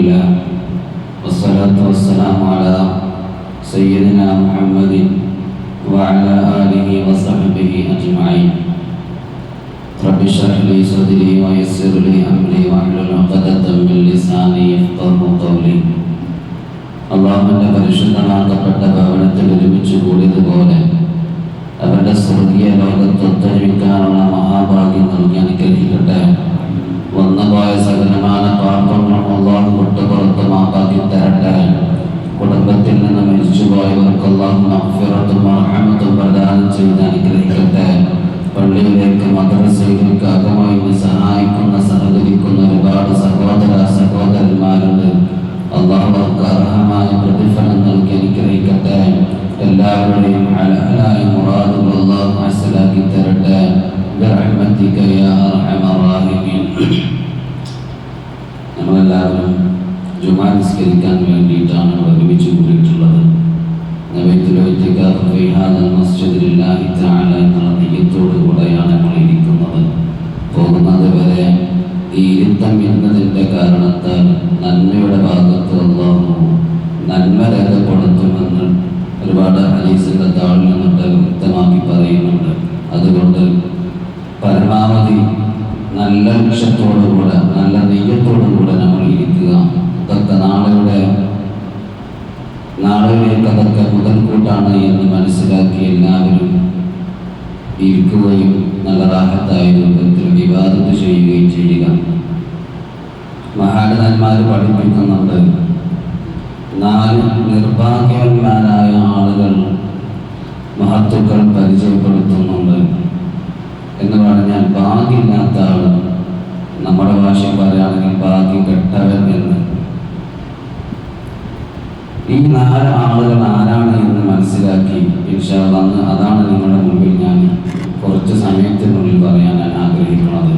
لله والصلاة والسلام على سيدنا محمد وعلى آله وصحبه أجمعين رب اشرح لي صدري ويسر لي أمري واحلل عقدة من لساني يفقه قولي അള്ളാഹുവിന്റെ പരിശുദ്ധമാക്കപ്പെട്ട ഭവനത്തിൽ ഒരുമിച്ച് കൂടിയതുപോലെ അവരുടെ സ്വർഗീയ ലോകത്ത് ഒത്തൊരുമിക്കാനുള്ള മഹാഭാഗ്യം നൽകി അനുഗ്രഹിക്കട്ടെ വന്നുപോയ സകലമാന പാപങ്ങളും അള്ളാഹു വിട്ടുപുറത്ത് മാപ്പാക്കി തരട്ടെ. കുടുംബത്തിൽ നിന്ന് മരിച്ചുപോയവർക്ക് അള്ളാഹു മഹ്ഫിറത്തും മർഹമത്തും പ്രദാനം ചെയ്ത് അനുഗ്രഹിക്കട്ടെ. പള്ളിയിലേക്ക് മദ്രസയിലേക്ക് അകമായി സഹായിക്കുന്ന പരമാവധി നല്ല ലക്ഷ്യത്തോടുകൂടെ നല്ല നെയ്യത്തോടുകൂടെ നമ്മൾ ഇരിക്കുക. അതൊക്കെ നാളെയുടെ നാളെയിലേക്ക് അതൊക്കെ മുതൽക്കൂട്ടാണ് എന്ന് മനസ്സിലാക്കി എല്ലാവരും ഇരിക്കുകയും നല്ല റാഹത്തായ രൂപത്തിൽ ചെയ്യുകയും ചെയ്യുക. മഹാനന്മാർ പഠിപ്പിക്കുന്നുണ്ട് നാല് നിർഭാഗ്യവന്മാരായ ആളുകൾ മഹത്തുക്കൾ പരിചയപ്പെടുത്തുന്നുണ്ട്. എന്ന് പറഞ്ഞാൽ ഭാഗ്യമില്ലാത്ത ആൾ നമ്മുടെ ഭാഷ പറയുകയാണെങ്കിൽ ഭാഗ്യം കെട്ടവൻ എന്ന്. ഈ നാല് ആളുകൾ ആരാണ് എന്ന് മനസ്സിലാക്കി ഇൻഷാന്ന് അതാണ് നിങ്ങളുടെ മുമ്പിൽ ഞാൻ കുറച്ച് സമയത്തിനുള്ളിൽ പറയാൻ ഞാൻ ആഗ്രഹിക്കുന്നത്.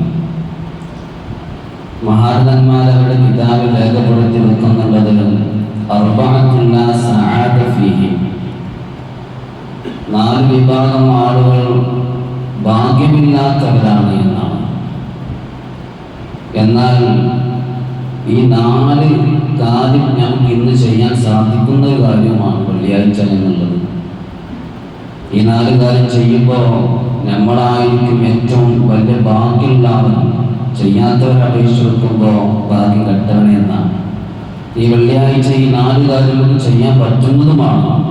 മഹാരഥന്മാർ അവരുടെ കിതാബിൽ രേഖപ്പെടുത്തി വെക്കുന്നുള്ളതിലും നാല് വിഭാഗം ആളുകൾ ഭാഗ്യമില്ലാത്തവരാണ് എന്നാണ്. എന്നാൽ ഈ നാല് കാര്യം ഞങ്ങൾക്ക് ഇന്ന് ചെയ്യാൻ സാധിക്കുന്ന ഒരു കാര്യമാണ് വെള്ളിയാഴ്ച എന്നുള്ളത്. ഈ നാല് കാര്യം ചെയ്യുമ്പോൾ നമ്മളായിരിക്കും ഏറ്റവും വലിയ ഭാഗ്യമില്ലാതെ ചെയ്യാത്തവരെ അപേക്ഷിച്ച് കൊടുക്കുമ്പോൾ ഭാഗ്യം കെട്ടവനെ എന്നാണ്. ഈ വെള്ളിയാഴ്ച ഈ നാല് കാര്യങ്ങളും ചെയ്യാൻ പറ്റുന്നതുമാണ്.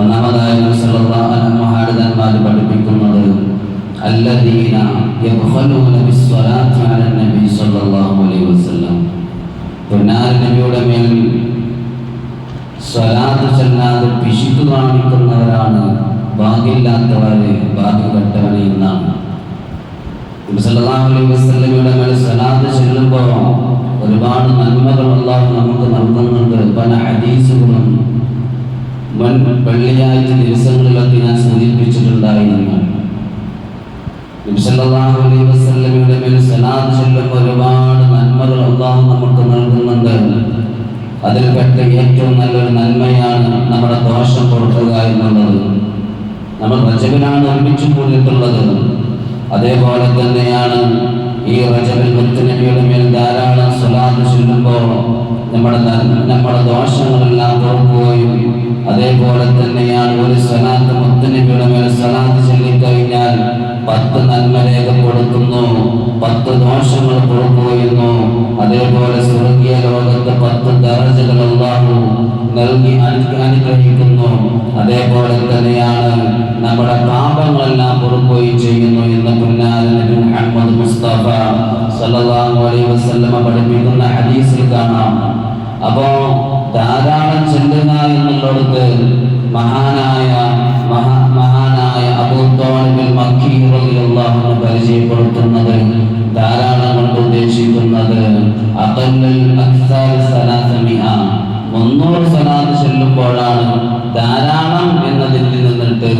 ഒന്നാമതായി الذين يبخلون بالصلاة على النبي صلى الله عليه وسلم പൊന്നാർ നബിയുടെ മേൽ സ്വലാത്ത് ചെല്ലാതെ പിശുക്ക് കാണിക്കുന്നവരാണ് ഭാഗ്യമില്ലാത്തവരെ ഭാഗ്യം കെട്ടവനെ എന്നാണ് അലൈഹി വസല്ലമയുടെ മേൽ സ്വലാത്ത് ചെല്ലുമ്പോൾ ഒരുപാട് നന്മകൾ അള്ളാഹു നമുക്ക് നൽകുന്നുണ്ട് പല ഹദീസുകളും മുൻ വെള്ളിയാഴ്ച ദിവസങ്ങളിലൊക്കെ ഞാൻ സൂചിപ്പിച്ചിട്ടുണ്ടായിരുന്നു നബിസല്ലല്ലാഹു അലൈഹി വസല്ലമയുടെ മേൽ സലാത്ത് ചൊല്ലുമ്പോൾ ഒരുപാട് നന്മകൾ അള്ളാഹു നമുക്ക് നൽകുന്നുണ്ട്. അതിൽപ്പെട്ട ഏറ്റവും നല്ലൊരു നന്മയാണ് നമ്മുടെ ദോഷം കൊടുക്കുക എന്നുള്ളത്. നമ്മൾ റജബിനാണ് ഒരുമിച്ച് കൂടിയിട്ടുള്ളത് അതേപോലെ തന്നെയാണ് ഈ റജബിൽ മുത്തനബിയുടെ മേൽ ധാരാളം സ്വലാത്ത് ചൊല്ലുമ്പോൾ നമ്മുടെ നമ്മുടെ ദോഷങ്ങളെല്ലാം ഓർക്കുകയും അതേപോലെ തന്നെയാണ് ഒരു സ്വലാത്ത് മുത്തനബിയുടെ മേൽ സ്വലാത്ത് ചൊല്ലിക്കഴിഞ്ഞാൽ പത്ത് നന്മരേഖ കൊടുക്കുന്നു പത്ത് ദോഷങ്ങൾ കൊടുക്കുകയുന്നു. അതേപോലെ സ്വർഗീയ ലോകത്ത് പത്ത് ദറജകൾ അള്ളാഹു നൽകി അനുഗ്രഹിക്കുന്നു. അതേപോലെ തന്നെയാണ് നമ്മുടെ പാപങ്ങളെല്ലാം പുറപ്പോയി ചെയ്യുന്നു എന്ന് മുഹമ്മദ് മുസ്തഫ സല്ലല്ലാഹു അലൈഹി വസല്ലമ പഠിപ്പിക്കുന്ന ഹദീസിൽ കാണാം. അപ്പോ ധാരാളം ചെല്ലുക എന്നുള്ളിടത്ത് മഹാനായ പരിചയപ്പെടുത്തുന്നത് ധാരാളം കൊണ്ട് ഉദ്ദേശിക്കുന്നത് മുന്നൂറ് സലാത്ത് ചെല്ലുമ്പോഴാണ് ധാരാളം എന്നതിൽ നിന്നിട്ട്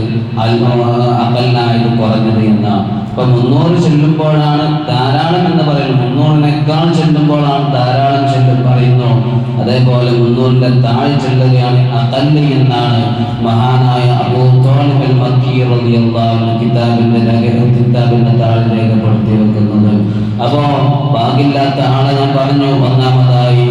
അകലിനായത് കുറഞ്ഞത് എന്നാണ് അപ്പൊ മുന്നൂറ് ചെല്ലുമ്പോഴാണ് ധാരാളം എന്ന് പറയുന്നത് മുന്നൂറിനേക്കാൾ ചെല്ലുമ്പോഴാണ് ധാരാളം ചെല്ലും പറയുന്നു. അതേപോലെ മുന്നൂറിന്റെ താഴെ ചെല്ലുകയാണ് അകല്ല് എന്നാണ് മഹാനായ അബൂ തോലിബൽ മക്കി റളിയല്ലാഹു അൻഹു കിതാബിന്റെ കിതാബിന്റെ താഴെ രേഖപ്പെടുത്തി വെക്കുന്നത്. അപ്പോ ബാഗില്ലാത്ത ആളെ ഞാൻ പറഞ്ഞു ഒന്നാമതായി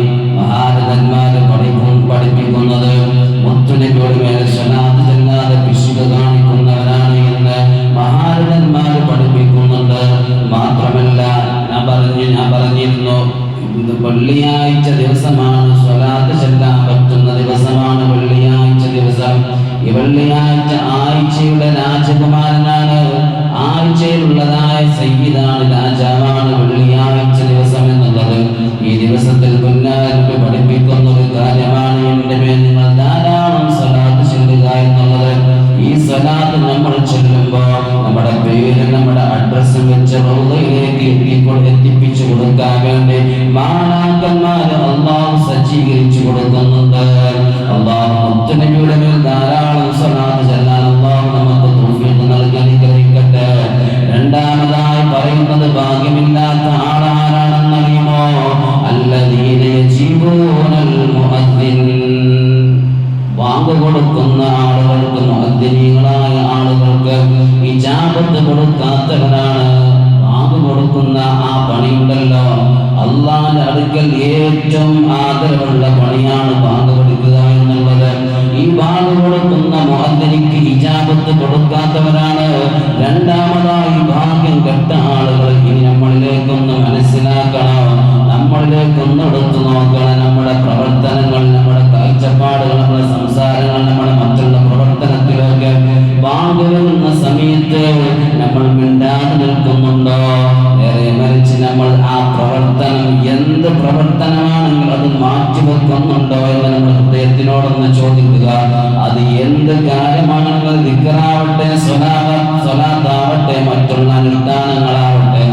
അടുക്കൽ ഏറ്റവും ആദരവുള്ള പണിയാണ് വാങ്ക് കൊടുക്കുക എന്നുള്ളത്. ഈ വാങ്ക് കൊടുക്കുന്ന മോഹന്തനിക്ക് ഇജാബത്ത് കൊടുക്കാത്തവരാണ്. രണ്ടാമതായി ഭാഗ്യം കെട്ട ആളുകൾ ഇനി നമ്മളിലേക്കൊന്ന് മനസ്സിലാക്കണം. നമ്മളിലേക്കൊന്ന് എടുത്തു നോക്കണം. നമ്മുടെ പ്രവർത്തനങ്ങൾ നമ്മുടെ കാഴ്ചപ്പാടുകൾ നമ്മുടെ സംസാരങ്ങൾ നമ്മുടെ മറ്റുള്ള പ്രവർത്തനത്തിലൊക്കെ വാങ്ങുന്ന സമയത്ത് നമ്മൾ മിണ്ടാതെ നിൽക്കുന്നുണ്ടോ? നമ്മൾ ആ പ്രവർത്തനം എന്ത് പ്രവർത്തനമാണെങ്കിൽ അത് മാറ്റിവെക്കുന്നുണ്ടോ എന്ന് നമ്മൾ ഹൃദയത്തിനോടൊന്ന് ചോദിക്കുക. അത് എന്ത് കാര്യമാണെങ്കിൽ നിക്കറാവട്ടെ സ്വലാത്താവട്ടെ മറ്റുള്ള അനുഷ്ഠാനങ്ങളാവട്ടെ.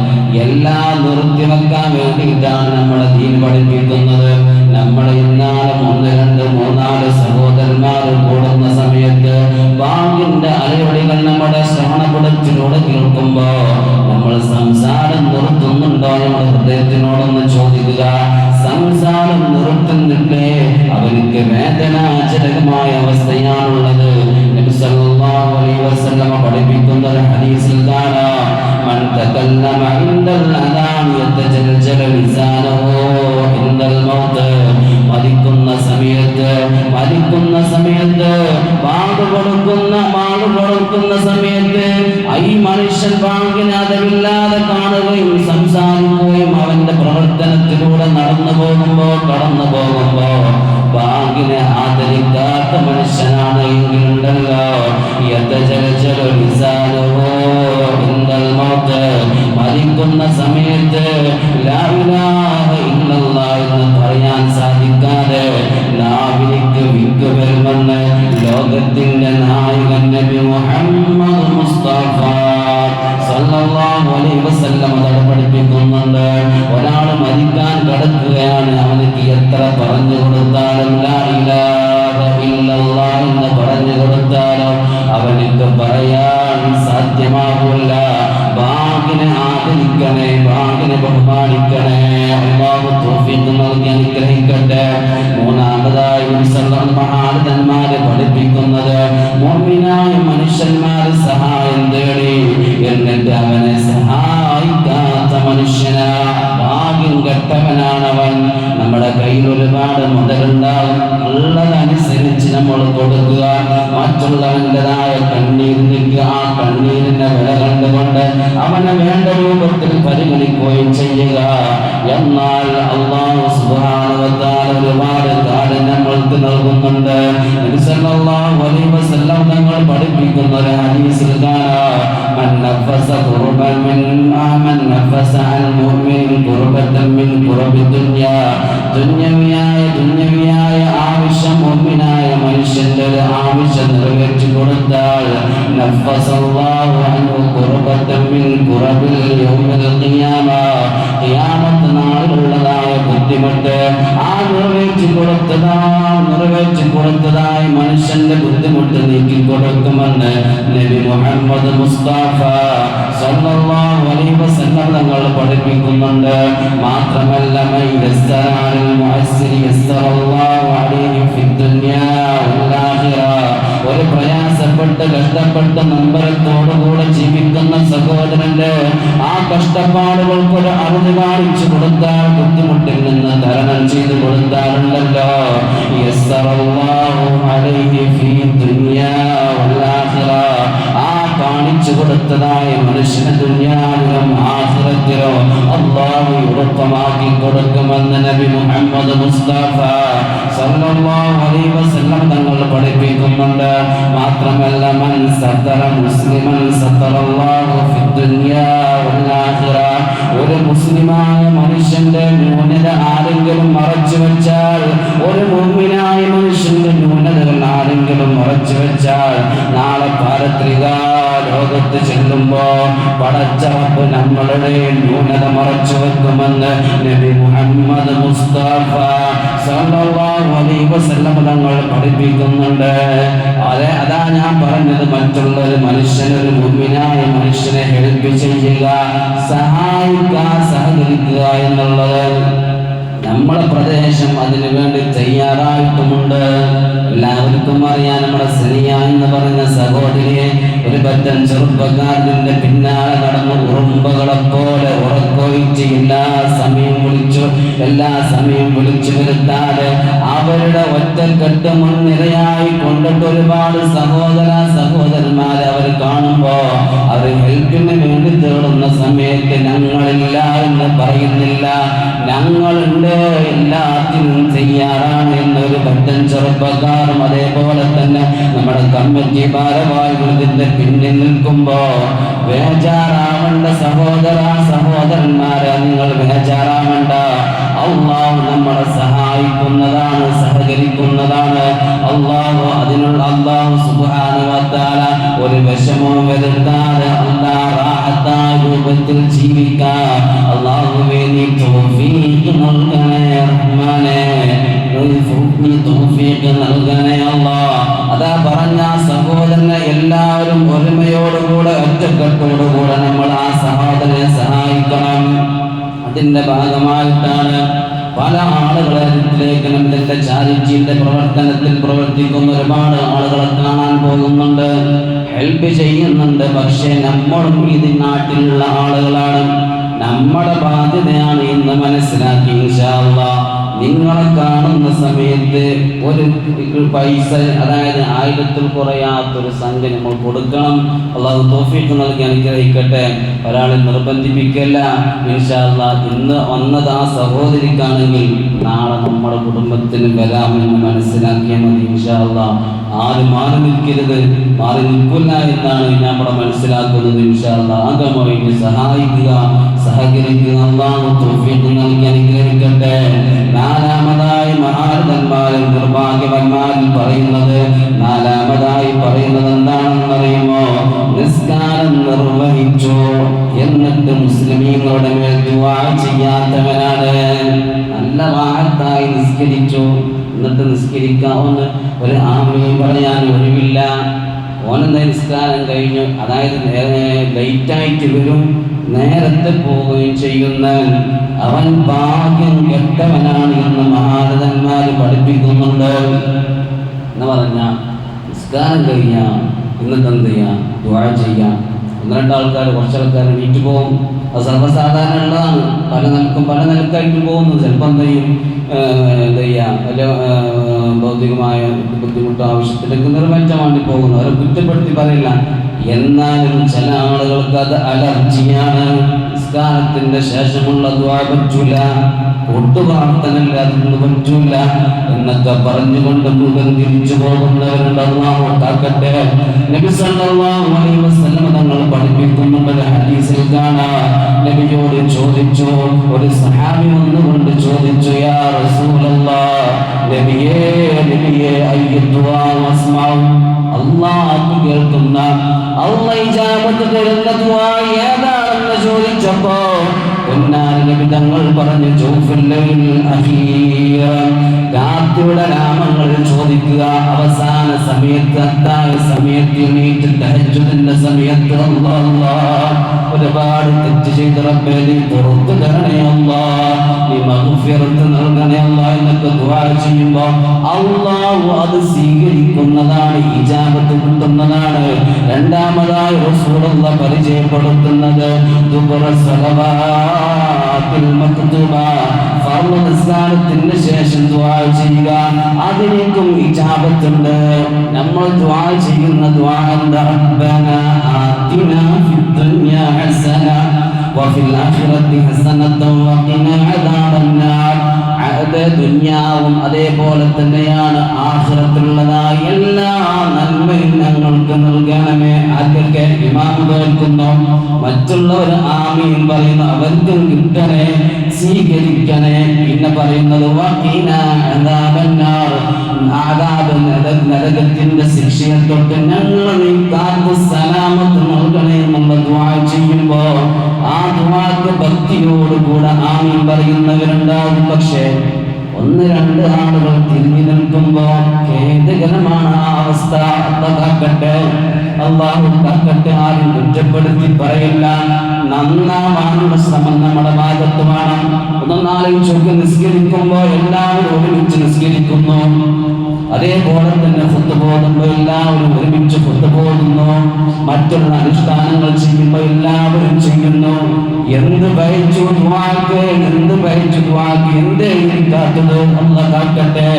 എല്ലാം നിർത്തിവെക്കാൻ വേണ്ടിയിട്ടാണ് നമ്മുടെ ദീൻ പഠിപ്പിക്കുന്നത്. നമ്മൾ ഇന്നാലെ ഒന്ന് രണ്ട് മൂന്നാൽ സഹോദരന്മാർ കൂടുന്ന സമയത്ത് വാങ്ങിന്റെ അലയൊടികൾ നമ്മുടെ ശ്രവണപുടത്തിലൂടെ കേൾക്കുമ്പോ നമ്മൾ നമ്മൾ ഹൃദയത്തിനോടൊന്ന് ചോദിക്കുക സംസാരം നിർത്തുന്നില്ലേ അവർക്ക് വേദനാജനകമായ അവസ്ഥയാണുള്ളത് നബി സല്ലല്ലാഹു അലൈഹി വസല്ലമ പഠിപ്പിക്കുന്ന ഒരു ഹദീസിൽ കാണാം من تكلم عند الأذان يتجلجل لسانه عند الموت മരിക്കുന്ന സമയത്ത് മരിക്കുന്ന സമയത്ത് വാട് കൊടുക്കുന്ന വാട് കൊടുക്കുന്ന സമയത്ത് ഈ മനുഷ്യൻ വാങ്ങിന് അതമില്ലാതെ കാണുകയും സംസാരിക്കുകയും അവന്റെ പ്രവർത്തനത്തിലൂടെ നടന്നു പോകുമ്പോ കടന്നു പോകുമ്പോ ബാങ്കിനെ ആദരിക്കാത്ത മനുഷ്യനാണ് എങ്കിലുണ്ടല്ലോ. യഥചലചലോ ചലച്ചലോ ഇന്നൽ ഭാഗ്യം കെട്ടവനാണവൻ നമ്മുടെ കയ്യിൽ ഒരുപാട് മുതലുണ്ടാവും. ഉള്ളതനുസരിച്ച് നമ്മൾ കൊടുക്കുക. മറ്റുള്ളവന്റെതായ കണ്ണീർ നിൽക്കുക. ആ കണ്ണീരിന്റെ വില കണ്ടുകൊണ്ട് അവനെ വേണ്ട രൂപത്തിൽ പരിഗണിക്കുകയും ചെയ്യുക. എന്നാൽ അള്ളാഹു സുബ്ഹാനഹു ഒരുപാട് കാര്യം നമ്മൾക്ക് നൽകുന്നുണ്ട്. തങ്ങൾ പഠിപ്പിക്കുന്ന ഒരു ഹദീസിൽ കാണാം. من نفس كربا من من نفس عن مؤمن كربة من كرب الدنيا ദുന്യവിയായ ദുന്യവിയായ ആവശ്യം മുമ്പിനായ മനുഷ്യന്റെ ഒരു ആവശ്യം നിറവേറ്റി കൊടുത്താൽ നഫ്ഫസല്ലാഹു അൻഹു കുർബത്തൻ മിൻ കുറബിൽ യൗമിൽ ഖിയാമ ഖിയാമത്ത് നാളിലുള്ളതായ ബുദ്ധിമുട്ട് ആ നിറവേറ്റി കൊടുത്തതാ നിറവേറ്റി കൊടുത്തതായ മനുഷ്യന്റെ ബുദ്ധിമുട്ട് നീക്കി കൊടുക്കുമെന്ന് നബി മുഹമ്മദ് മുസ്തഫ സല്ലല്ലാഹു അലൈഹി വസല്ലം പഠിപ്പിക്കുന്നുണ്ട്. മാത്രമല്ല ഒരു പ്രയാസപ്പെട്ട് കഷ്ടപ്പെട്ട് നമ്പരത്തോടുകൂടെ ജീവിക്കുന്ന സഹോദരന്റെ ആ കഷ്ടപ്പാടുകൾക്കൊരു അറിവ് കാണിച്ചു കൊടുത്താൽ ബുദ്ധിമുട്ടിൽ നിന്ന് തരണം ചെയ്തു കൊടുത്താലുണ്ടല്ലോ. കാണിച്ചു കൊടുത്തതായ മനുഷ്യന് ദുനിയാവിലും ആഖിറത്തിലോ അള്ളാഹു ഉറപ്പമാക്കി കൊടുക്കുമെന്ന് നബി മുഹമ്മദ് മുസ്തഫ തങ്ങൾ പഠിപ്പിക്കുന്നുണ്ട്. മാത്രമല്ല മൻ സത്തറ മുസ്ലിമൻ സത്തറല്ലാഹു ഒരു മുസ്ലിമായ മനുഷ്യന്റെ ന്യൂനത ആരെങ്കിലും മറച്ചു വെച്ചാൽ ഒരു മുമ്പിനായ മനുഷ്യന്റെ ന്യൂനതകൾ ആരെങ്കിലും മറച്ചു വെച്ചാൽ നാളെ പാരത്രിക ലോകത്ത് ചെല്ലുമ്പോ പടച്ചറപ്പ് നമ്മളുടെ ന്യൂനത മറച്ചു വെക്കുമെന്ന് നബി മുഹമ്മദ് മുസ്തഫ തങ്ങൾ പഠിപ്പിക്കുന്നുണ്ട്. അതെ അതാ ഞാൻ പറഞ്ഞത് മറ്റുള്ള ഒരു മനുഷ്യൻ മുമ്പിനായ മനുഷ്യനെ ഹെൽപ്പ് ചെയ്യുക സഹായിക്കുക സഹകരിക്കുക എന്നുള്ളത്. നമ്മുടെ പ്രദേശം അതിനു വേണ്ടി തയ്യാറായിട്ടുമുണ്ട്. എല്ലാവർക്കും അറിയാം നമ്മുടെ സനിയ എന്ന് പറയുന്ന സഹോദരിയെ ഒരു പറ്റൻ ചെറുപ്പക്കാരന്റെ പിന്നാലെ നടന്ന് ഉറുമ്പകളെ പോലെ ഉറക്കൊഴിച്ച് എല്ലാ സമയം വിളിച്ചു. എല്ലാ സമയം വിളിച്ചു വരുത്താതെ അവരുടെ ഒറ്റക്കെട്ട് മുൻനിരയായി കൊണ്ടിട്ട് ഒരുപാട് സഹോദര സഹോദരന്മാരെ അവർ കാണുമ്പോ അവർ ഹെൽപ്പിന് വേണ്ടി തേടുന്ന സമയത്ത് ഞങ്ങളില്ല എന്ന് പറയുന്നില്ല. ഞങ്ങളുണ്ട് എല്ലാത്തിനും ചെയ്യാറാണ് എന്നൊരു ഭക്തൻ ചെറുപ്പക്കാരും അതേപോലെ തന്നെ നമ്മുടെ കമ്മിറ്റി ഭാരവാഹികളുടെ പിന്നിൽ നിൽക്കുമ്പോ വേജാറാവണ്ട സഹോദര സഹോദരന്മാരെ നിങ്ങൾ വേജാറാവണ്ട അള്ളാഹു നമ്മളെ സഹായിക്കുന്നതാണ് സഹകരിക്കുന്നതാണ്. അള്ളാഹു അതിനുള്ള അള്ളാഹു സുബാനുവത്താല ഒരു വിഷമവും വരുത്താതെ അള്ളാഹ് റാഹത്തായ രൂപത്തിൽ ജീവിക്കാം അള്ളാഹുവേ നീ തോഫീക്ക് നൽകണേ റഹ്മാനേ. നീ നൽകണേ അള്ളാ. അതാ പറഞ്ഞ സഹോദരനെ എല്ലാവരും ഒരുമയോടുകൂടെ ഒറ്റക്കെട്ടോടുകൂടെ നമ്മൾ ആ സഹോദരനെ സഹായിക്കണം. അതിന്റെ ഭാഗമായിട്ടാണ് പല ആളുകളെ ലേഖനം ചാരിറ്റിയുടെ പ്രവർത്തനത്തിൽ പ്രവർത്തിക്കുന്ന ഒരുപാട് ആളുകളെ കാണാൻ പോകുന്നുണ്ട്. ഹെൽപ്പ് ചെയ്യുന്നുണ്ട്. പക്ഷേ നമ്മളും ഇത് നാട്ടിലുള്ള ആളുകളാണ്. നമ്മുടെ ബാധ്യതയാണ് ഇന്ന് മനസ്സിലാക്കി ഇൻഷാ നിങ്ങളെ കാണുന്ന സമയത്ത് ഒരു പൈസ അതായത് ആയിരത്തിൽ കുറയാത്തൊരു സംഖ്യ നമ്മൾ കൊടുക്കണം. അള്ളാഹു തോഫിക്ക് നൽകി അനുഗ്രഹിക്കട്ടെ. ഒരാളെ നിർബന്ധിപ്പിക്കല്ല. ഇൻഷാല്ല ഇന്ന് വന്നത് ആ സഹോദരിക്കാണെങ്കിൽ നാളെ നമ്മുടെ കുടുംബത്തിന് വരാമെന്ന് മനസ്സിലാക്കിയാൽ മതി ഇൻഷാല്ല ആരും മാറി നിൽക്കരുത് മാറി നിൽക്കില്ല എന്നാണ് നമ്മുടെ മനസ്സിലാക്കുന്നത് ഇൻഷാല്ല അകമൊഴിഞ്ഞ് സഹായിക്കുക സഹകരിക്കുക. അള്ളാഹു തോഫിക്ക് നൽകി അനുഗ്രഹിക്കട്ടെ. നാലാമതായി മഹാരഥന്മാരും നിർഭാഗ്യവന്മാരിൽ പറയുന്നത് നാലാമതായി പറയുന്നത് എന്താണെന്നറിയുമോ? നിസ്കാരം നിർവഹിച്ചു. എന്നിട്ട് മുസ്ലിമീങ്ങളുടെ മേൽ ദുവാ ചെയ്യാത്തവനാണ്. നല്ല വാഹത്തായി നിസ്കരിച്ചു. എന്നിട്ട് നിസ്കരിക്കാവുന്ന ഒരു ആമയും പറയാൻ ഒഴിവില്ല. ഓനെന്താ നിസ്കാരം കഴിഞ്ഞു? അതായത് നേരെ ലൈറ്റായിട്ട് വരും. നേരത്തെ പോവുകയും ചെയ്യുന്ന അവൻ ഭാഗ്യം കെട്ടവനാണ് എന്ന് മഹാരഥന്മാർ പഠിപ്പിക്കുന്നുണ്ട്. എന്ന് പറഞ്ഞ നിസ്കാരം കഴിയാം ഇന്നത്തെ എന്ത് ചെയ്യാം? ദുആ ചെയ്യാം. ഒന്ന് രണ്ട് ആൾക്കാർ ആൾക്കാർ വീട്ടിൽ പോകും. അത് സർവസാധാരണ പല നിലക്കും പല നിലക്കായിട്ട് പോകുന്നു. ചിലപ്പോൾ എന്ത് ചെയ്യും? ഏഹ് എന്താ ചെയ്യുക വല്ല ഭൗതികമായ ബുദ്ധിമുട്ടോ ആവശ്യത്തിലേക്ക് നിറവേറ്റാൻ വേണ്ടി പോകുന്നു. അവരെ കുറ്റപ്പെടുത്തി പറയില്ല. എന്നാലും ചില ആളുകൾക്ക് അത് അലർജിയാണ്. നിസ്കാരത്തിന്റെ ശേഷമുള്ള ദ്വാ പറ്റൂല ഒട്ടുപ്രാർത്ഥനല്ല അതൊന്നും പറ്റൂല എന്നൊക്കെ പറഞ്ഞുകൊണ്ട് മുഖം തിരിച്ചു പോകുന്നവരുണ്ട്. അള്ളാഹു കാക്കട്ടെ. നബി സല്ലല്ലാഹു അലൈഹി വസല്ലം തങ്ങൾ പഠിപ്പിക്കുന്നുണ്ട് ഹദീസിൽ നബിയോട് ചോദിച്ചു ഒരു സഹാബി വന്നുകൊണ്ട് ചോദിച്ചു യാ റസൂലല്ലാഹ് നബിയേ നബിയേ അയ്യുദ്വാ അസ്മാഉ അള്ളാഹ് കേൾക്കുന്ന അള്ളാഹ് ഇജാബത്ത് തരുന്ന ദുആ ഏതാണെന്ന് ചോദിച്ചപ്പോ തങ്ങൾ പറഞ്ഞു രാത്രിയുടെ നാമങ്ങൾ ചോദിക്കുക അവസാന സമയത്ത് അത്തായ സമയത്ത് എണീറ്റ് തഹജുദിന്റെ സമയത്ത് ഒരുപാട് തെറ്റ് ചെയ്ത് റബ്ബേ നീ പുറത്തു തരണയല്ല നീ മഹുഫിറത്ത് നൽകണയല്ല എന്നൊക്കെ ദുവാ ചെയ്യുമ്പോ അള്ളാഹു അത് സ്വീകരിക്കുന്നതാണ് ഇജാബത്ത് കിട്ടുന്നതാണ്. രണ്ടാമതായി റസൂലുള്ള പരിചയപ്പെടുത്തുന്നത് ദുബറ സലവാ നിസ്കാരത്തിന് ശേഷം ദുആ ചെയ്യുക അതിലേക്കും ഇജാബത്തുണ്ട് നമ്മൾ ദുആ ചെയ്യുന്ന ദുആ എന്താ റബ്ബന ആതിന ഫിദ്ദുനിയ ഹസന وفي الآخرة حسنة وقنا عذاب النار അത് ദുന്യാവും അതേപോലെ തന്നെയാണ് ആഹ്റത്തിലുള്ളതായ എല്ലാ നന്മയും ഞങ്ങൾക്ക് നൽകണമേ. അതൊക്കെ ഇമാം കേൾക്കുന്നു. മറ്റുള്ളവർ ആമയും പറയുന്നു. അവർക്ക് കിട്ടണേ സ്വീകരിക്കണേ. പിന്നെ പറയുന്നത് വഖീന അദാബന്നാർ. നരകത്തിന്റെ ശിക്ഷയെ തൊട്ട് ഞങ്ങളെ നീ കാത്തു സലാമത്ത് നൽകണേ എന്നുള്ള ദുആ ചെയ്യുമ്പോ ആ ദുആക്ക് ഭക്തിയോടുകൂടെ ആമീൻ പറയുന്നവരുണ്ടാകും. പക്ഷേ ഒന്ന് രണ്ട് ആളുകൾ തിരിഞ്ഞു നിൽക്കുമ്പോ ഖേദകരമാണ് ആ അവസ്ഥ. കാക്കട്ടെ. അള്ളാഹു തക്കട്ടെ ആരും കുറ്റപ്പെടുത്തി പറയില്ല. നന്നാവാനുള്ള ശ്രമം നമ്മുടെ ഭാഗത്ത് വേണം ഒന്നാലും ചൊക്കെ നിസ്കരിക്കുമ്പോ എല്ലാവരും ഒരുമിച്ച് നിസ്കരിക്കുന്നു. അതേപോലെ തന്നെ പോകുമ്പോൾ എല്ലാവരും ഒരുമിച്ച് പോകുന്നു. മറ്റുള്ള അനുഷ്ഠാനങ്ങൾ ചെയ്യുമ്പോൾ എല്ലാവരും ചെയ്യുന്നു. എന്ത് ഭയച്ചു ദ്വാക്ക് എന്ത് ഭയച്ചു ദ്വാക്ക് എന്തേ കാത്തത് കാക്കട്ടെ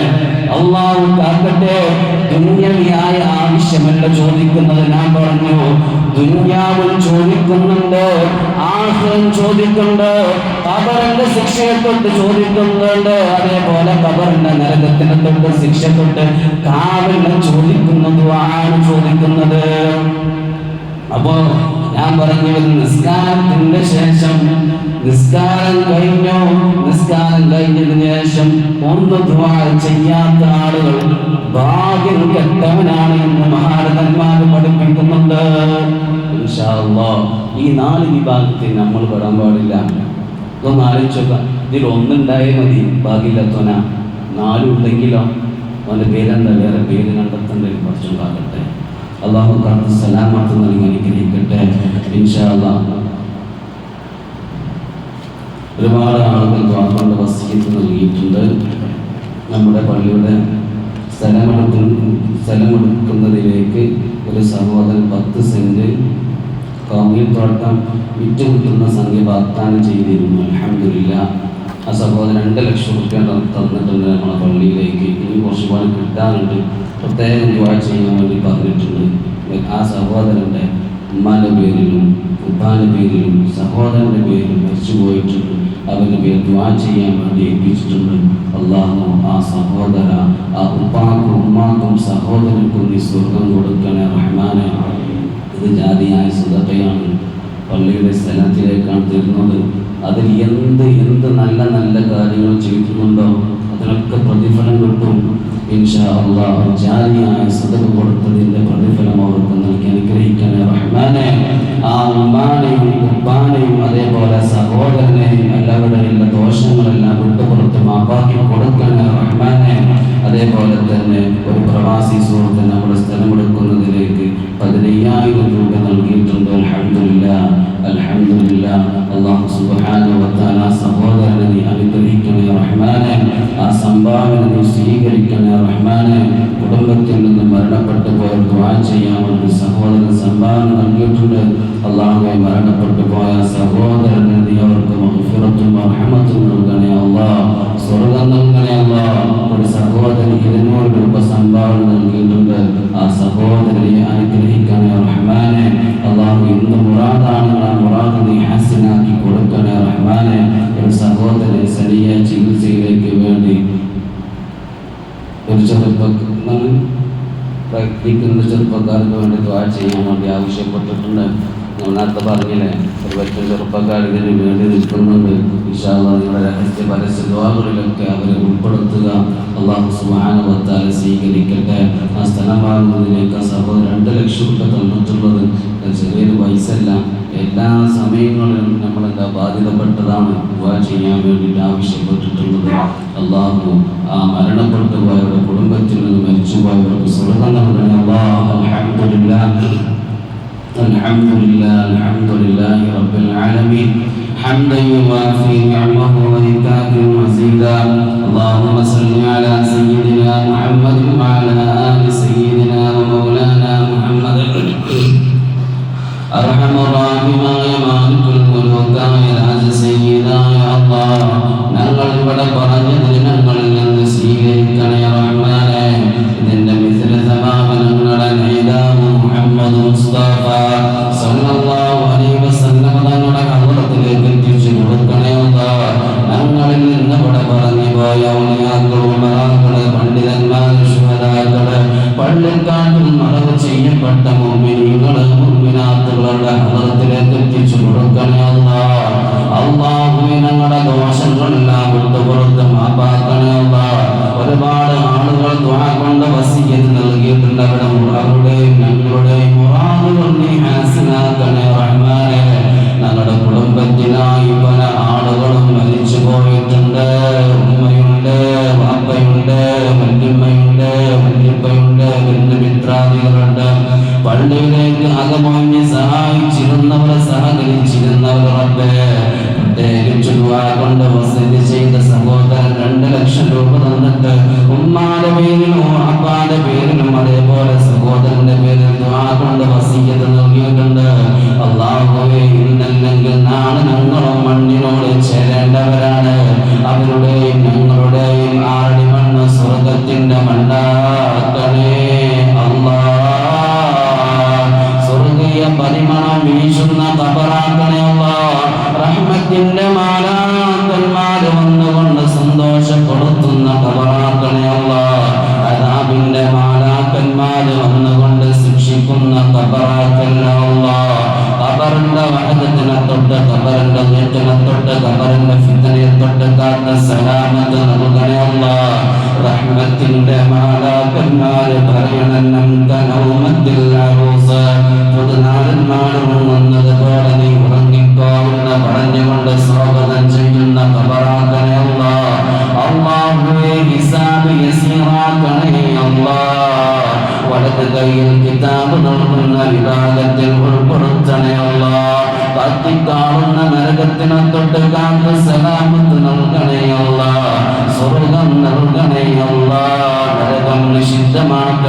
അള്ളാഹു കാക്കട്ടെ. ദുന്യവിയായ ആവശ്യമല്ല ചോദിക്കുന്നത്. ഞാൻ പറഞ്ഞു ദുന്യാവും ചോദിക്കുന്നുണ്ട് ആഹ്ലം ചോദിക്കുന്നുണ്ട്. കബറിന്റെ ശിക്ഷയെ തൊട്ട് ചോദിക്കുന്നുണ്ട്. അതേപോലെ കബറിന്റെ നരകത്തിനെ തൊട്ട് ശിക്ഷ തൊട്ട് കാവലിനെ ചോദിക്കുന്നത് ആണ് ചോദിക്കുന്നത്. അപ്പോ ഞാൻ പറഞ്ഞു നിസ്കാരത്തിന്റെ ശേഷം നിസ്കാരം കഴിഞ്ഞു. നിസ്കാരം കഴിഞ്ഞതിന് ശേഷം ഒന്ന് ചെയ്യാത്ത ആളുകൾ ഭാഗ്യം കെട്ടവനാണ് എന്ന് മഹാരഥന്മാർ പഠിപ്പിക്കുന്നുണ്ട്. ഈ നാല് വിഭാഗത്തിൽ നമ്മൾ പെടാൻ പാടില്ല. ഇതൊന്ന് ആലോചിച്ചോക്ക ഇതിൽ ഒന്നുണ്ടായേ മതി ഭാഗ്യമില്ലാത്തവന നാലുണ്ടെങ്കിലോ? അവന്റെ പേരെന്താ? വേറെ പേര് കണ്ടെത്തേണ്ട? കുറച്ചും കാക്കട്ടെ അള്ളാഹു കാത്ത് സലാമത്ത് നൽകി അനുഗ്രഹിക്കട്ടെ. ഒരുപാട് ആളുകൾ ദ്വാക്കൊണ്ട് വസീത്ത് നൽകിയിട്ടുണ്ട്. നമ്മുടെ പള്ളിയുടെ സ്ഥലമെടുക്കുന്ന സ്ഥലമെടുക്കുന്നതിലേക്ക് ഒരു സഹോദരൻ പത്ത് സെന്റ് കോങ്ങിൽ തോട്ടം വിറ്റുകിട്ടുന്ന സംഖ്യ വാഗ്ദാനം ചെയ്തിരുന്നു. അലഹമില്ല ആ സഹോദരൻ രണ്ട് ലക്ഷം റുപ്യ തന്നിട്ടുണ്ട് നമ്മളെ പള്ളിയിലേക്ക്. ഇനി കുറച്ച് പണം കിട്ടാനുണ്ട്. പ്രത്യേകം ദ്വാ ചെയ്യാൻ വേണ്ടി പറഞ്ഞിട്ടുണ്ട്. ആ സഹോദരന്റെ ഉമ്മാന്റെ പേരിലും ഉപ്പാന്റെ പേരിലും സഹോദരന്റെ പേരിലും മരിച്ചു പോയിട്ടുണ്ട്. അവരുടെ പേര് ദ്വാ ചെയ്യാൻ വേണ്ടി ഏൽപ്പിച്ചിട്ടുണ്ട്. അള്ളാഹു ആ സഹോദര ആ ഉപ്പാക്കും ഉമ്മാക്കും സഹോദരനും നീ സ്വർഗം കൊടുക്കണേ റഹ്മാനെ. ഇത് ജാതിയായ സുതയാണ് പള്ളിയുടെ സ്ഥലത്തിലേക്കാണ് തരുന്നത്. അതിൽ എന്ത് എന്ത് നല്ല നല്ല കാര്യങ്ങൾ ചെയ്യുന്നുണ്ടോ അതിനൊക്കെ പ്രതിഫലം കിട്ടും. ഇൻഷാ അള്ളാഹു ജാതിയായ സുതക ചെറുപ്പക്കാർക്ക് വേണ്ടി ദ്വാ ചെയ്യാൻ വേണ്ടി ആവശ്യപ്പെട്ടിട്ടുണ്ട്. ഞാൻ നേരത്തെ പറഞ്ഞില്ലേ ഒരു പറ്റ ചെറുപ്പക്കാർ ഇതിന് വേണ്ടി നിൽക്കുന്നുണ്ട്. ഇഷാള്ള നിങ്ങളുടെ രഹസ്യ പരസ്യ ദ്വാകളിലൊക്കെ അവരെ ഉൾപ്പെടുത്തുക. അള്ളാഹു സുബാനുവത്താലെ സ്വീകരിക്കട്ടെ. ആ സ്ഥലം വാങ്ങുന്നതിനേക്കാൾ സഹോദരൻ രണ്ട് ലക്ഷം രൂപ തന്നിട്ടുള്ളത് ചെറിയൊരു പൈസ അല്ല എല്ലാ സമയങ്ങളിലും നമ്മളെന്താ ബാധിതപ്പെട്ടതാണ് ദുആ ചെയ്യാൻ വേണ്ടിയിട്ട് ആവശ്യപ്പെട്ടിട്ടുള്ളത് അള്ളാഹു ആ മരണപ്പെട്ടു പോയവരുടെ കുടുംബത്തിൽ നിന്ന് മരിച്ചു പോയവർക്ക് സ്വർഗം നൽകണേ അള്ളാഹു അൽഹംദുലില്ലാഹ് الحمد لله الحمد لله رب العالمين حمدا يوافي نعمه ويكافئ مزيدا اللهم صل على سيدنا محمد وعلى ال سيدنا ومولانا محمد أرحم الراحمين مالك الملوك يا سيدنا يا الله ഞങ്ങൾ ഇവിടെ പറഞ്ഞതിന് ഞങ്ങളിൽ നിന്ന് സ്വീകരിക്കണേ റഹ്മാനെ ഇതിന്റെ മിഥില സമാപനങ്ങളുടെ നേതാവ് മുഹമ്മദ് മുസ്തഫ സല്ലല്ലാഹു അകമൊഴിഞ്ഞ് സഹായിച്ചിരുന്നവർ സഹകരിച്ചിരുന്നവർ റബ്ബേ ചെയ്ത സഹോദരൻ രണ്ട് ലക്ഷം രൂപ തന്നിട്ട് ഉമ്മാന്റെ പേരിലും അപ്പാന്റെ പേരിലും അതേപോലെ സഹോദരന്റെ പേരിൽ കൊണ്ട് വസീയത്ത് നൽകിയിട്ടുണ്ട്. അള്ളാഹുവേ ഇന്നല്ലെങ്കിൽ നാളെ ഞങ്ങളും മണ്ണിനോട് ചേരേണ്ടവരാണ്. അവരുടെയും ഞങ്ങളുടെയും ആറടി മണ്ണ് സ്വർഗത്തിന്റെ മണ്ണാക്കണേ റഹ്മത്തിന്റെ لا വന്നുകൊണ്ട്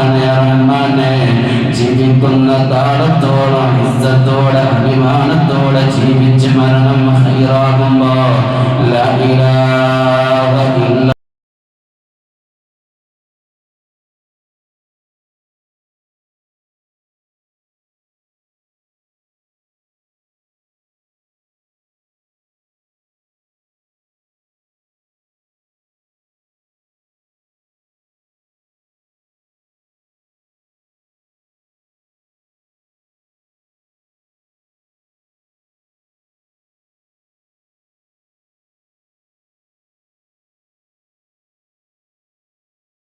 റഹ്മാനെ ജീവിക്കുന്ന കാലത്തോളം ഇസ്സത്തോടെ അഭിമാനത്തോടെ ജീവിച്ച് മരണം ഹൈറാകുമ്പോ ലഹിലാ